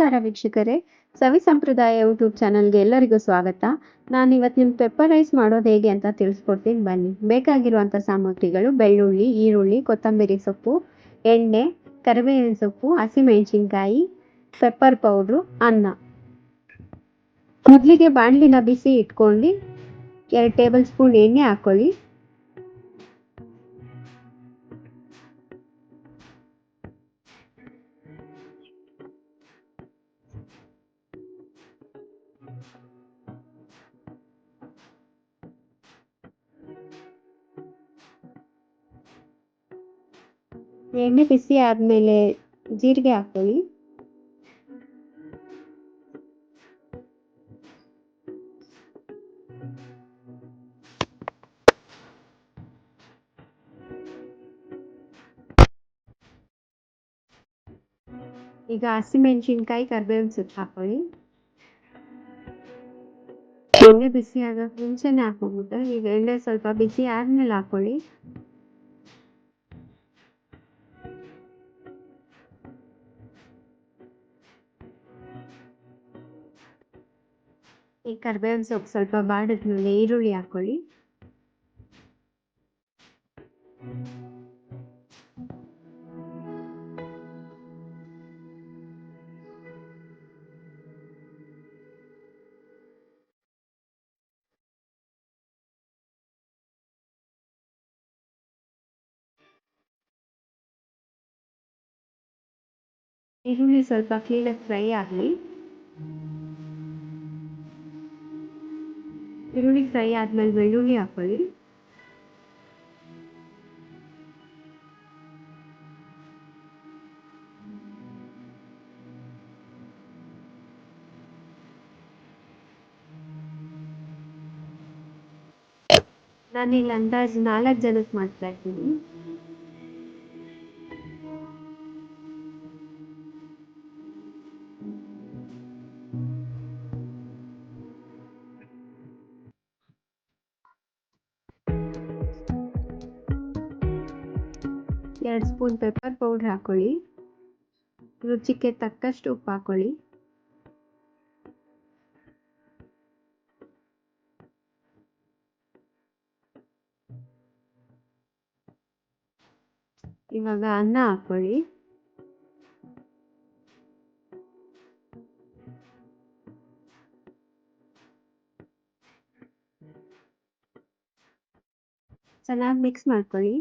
ನಮಸ್ಕಾರ ವೀಕ್ಷಕರೇ ಸವಿ ಸಂಪ್ರದಾಯ ಯೂಟ್ಯೂಬ್ ಚಾನಲ್ಗೆ ಎಲ್ಲರಿಗೂ ಸ್ವಾಗತ ನಾನು ಇವತ್ತು ನಿಮ್ಮ ಪೆಪ್ಪರ್ ರೈಸ್ ಮಾಡೋದು ಹೇಗೆ ಅಂತ ತಿಳಿಸ್ಕೊಡ್ತೀನಿ ಬನ್ನಿ ಬೇಕಾಗಿರುವಂಥ ಸಾಮಗ್ರಿಗಳು ಬೆಳ್ಳುಳ್ಳಿ ಈರುಳ್ಳಿ ಕೊತ್ತಂಬರಿ ಸೊಪ್ಪು ಎಣ್ಣೆ ಕರಿಬೇವಿನ ಸೊಪ್ಪು ಹಸಿಮೆಣಸಿನ್ಕಾಯಿ ಪೆಪ್ಪರ್ ಪೌಡ್ರು ಅನ್ನ ಮೊದಲಿಗೆ ಬಾಣಲಿನ ಬಿಸಿ ಇಟ್ಕೊಂಡು ಎರಡು ಟೇಬಲ್ ಸ್ಪೂನ್ ಎಣ್ಣೆ ಹಾಕ್ಕೊಳ್ಳಿ வேற என்ன பிசி ஆட் மேலே ஜிர்க்கே ಹಾಕೊಳ್ಳಿ ಈಗ ಸಿமெಂಟ್ ಚಿನಕೈ ಕಾರ್ಬೇಕು ಅಂತಾ ಪೋಯ್ ಕೆನ್ನೆ ಬಿಸಿ ಆಗಾ ಫಿಂಚ್ ಹಾಕೋದು ಈಗ ಎಳೆ ಸ್ವಲ್ಪ ಬಿಸಿ ಆಗನೆ ಹಾಕೊಳ್ಳಿ कर्बेवन सोप स्वल्प स्वल हाक स्वल क्लीन फ्रई आगे ಈರುಳ್ಳಿ ಫ್ರೈ ಆದಮೇಲೆ ಬೆಳ್ಳುಳ್ಳಿ ಹಾಕೊಳ್ಳಿ ನಾನಿಲ್ಲಿ ಅಂದಾಜು ನಾಲ್ಕು ಜನಕ್ಕೆ ಮಾಡ್ತಾ ಇದ್ದೀನಿ ಎರಡು ಸ್ಪೂನ್ ಪೆಪ್ಪರ್ ಪೌಡ್ರ್ ಹಾಕ್ಕೊಳ್ಳಿ ರುಚಿಗೆ ತಕ್ಕಷ್ಟು ಉಪ್ಪು ಹಾಕೊಳ್ಳಿ ಇವಾಗ ಅನ್ನ ಹಾಕ್ಕೊಳ್ಳಿ ಚೆನ್ನಾಗಿ ಮಿಕ್ಸ್ ಮಾಡ್ಕೊಳ್ಳಿ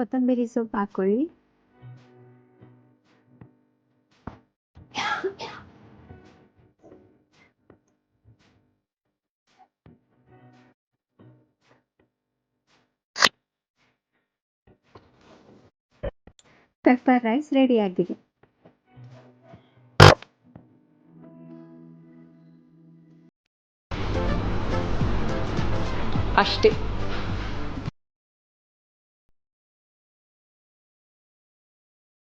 コットン ಮೇಲಿ ಸೊಪ್ ಹಾಕೊಳ್ಳಿ ತೈಫರ್ ರೈಸ್ ರೆಡಿ ಆಗಿದೆ ಅಷ್ಟೇ